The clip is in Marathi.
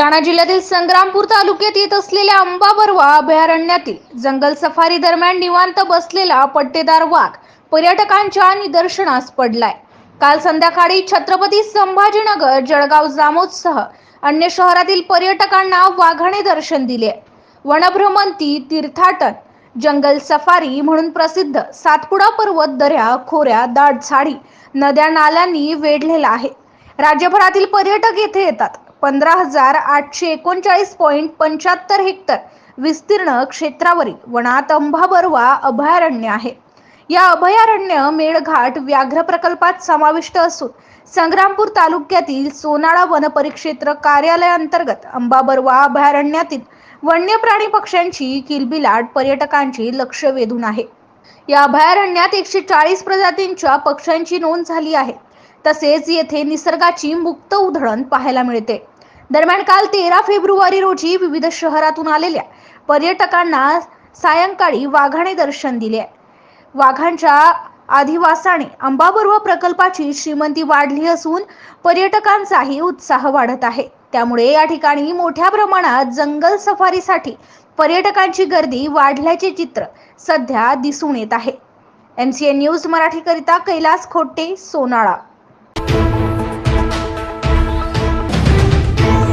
बुलढाणा जिल्ह्यातील संग्रामपूर तालुक्यात येत असलेल्या अंबाबरवा अभयारण्यातील जंगल सफारी दरम्यान निवांत बसलेला पट्टेदार वाघ पर्यटकांच्या निदर्शनास पडलाय. काल संध्याकाळी छत्रपती संभाजीनगर जळगाव जामोदसह अन्य शहरातील पर्यटकांना वाघाने दर्शन दिले. वनभ्रमंती तीर्थाटन जंगल सफारी म्हणून प्रसिद्ध सातपुडा पर्वत दऱ्या खोऱ्या दाट झाडी नद्या नाल्यांनी वेढलेला आहे. राज्यभरातील पर्यटक येथे येतात. पंधरा हजार आठशे एकोणचाळीस पॉईंट पंच्याहत्तर हेक्टर विस्तीर्ण क्षेत्रावरील वनात अंबाबरवा अभयारण्य आहे. या अभयारण्य मेळघाट व्याघ्र प्रकल्पात समाविष्ट असून संग्रामपूर तालुक्यातील सोनाळा वन परिक्षेत्र कार्यालयाअंतर्गत अंबाबरवा अभयारण्यातील वन्य प्राणी पक्ष्यांची किलबिलाट पर्यटकांची लक्ष वेधून आहे. या अभयारण्यात एकशे चाळीस प्रजातींच्या पक्ष्यांची नोंद झाली आहे. तसेच येथे निसर्गाची मुक्त उधळण पाहायला मिळते. दरम्यान काल तेरा फेब्रुवारी रोजी विविध शहरातून आलेल्या पर्यटकांना सायंकाळी वाघाने दर्शन दिले. आहे वाघांच्या अधिवासाने अंबाबर्व प्रकल्पाची श्रीमंती वाढली असून पर्यटकांचाही उत्साह वाढत आहे. त्यामुळे या ठिकाणी मोठ्या प्रमाणात जंगल सफारीसाठी पर्यटकांची गर्दी वाढल्याचे चित्र सध्या दिसून येत आहे. एम सी एन न्यूज मराठीकरिता कैलास खोटे सोनाळा.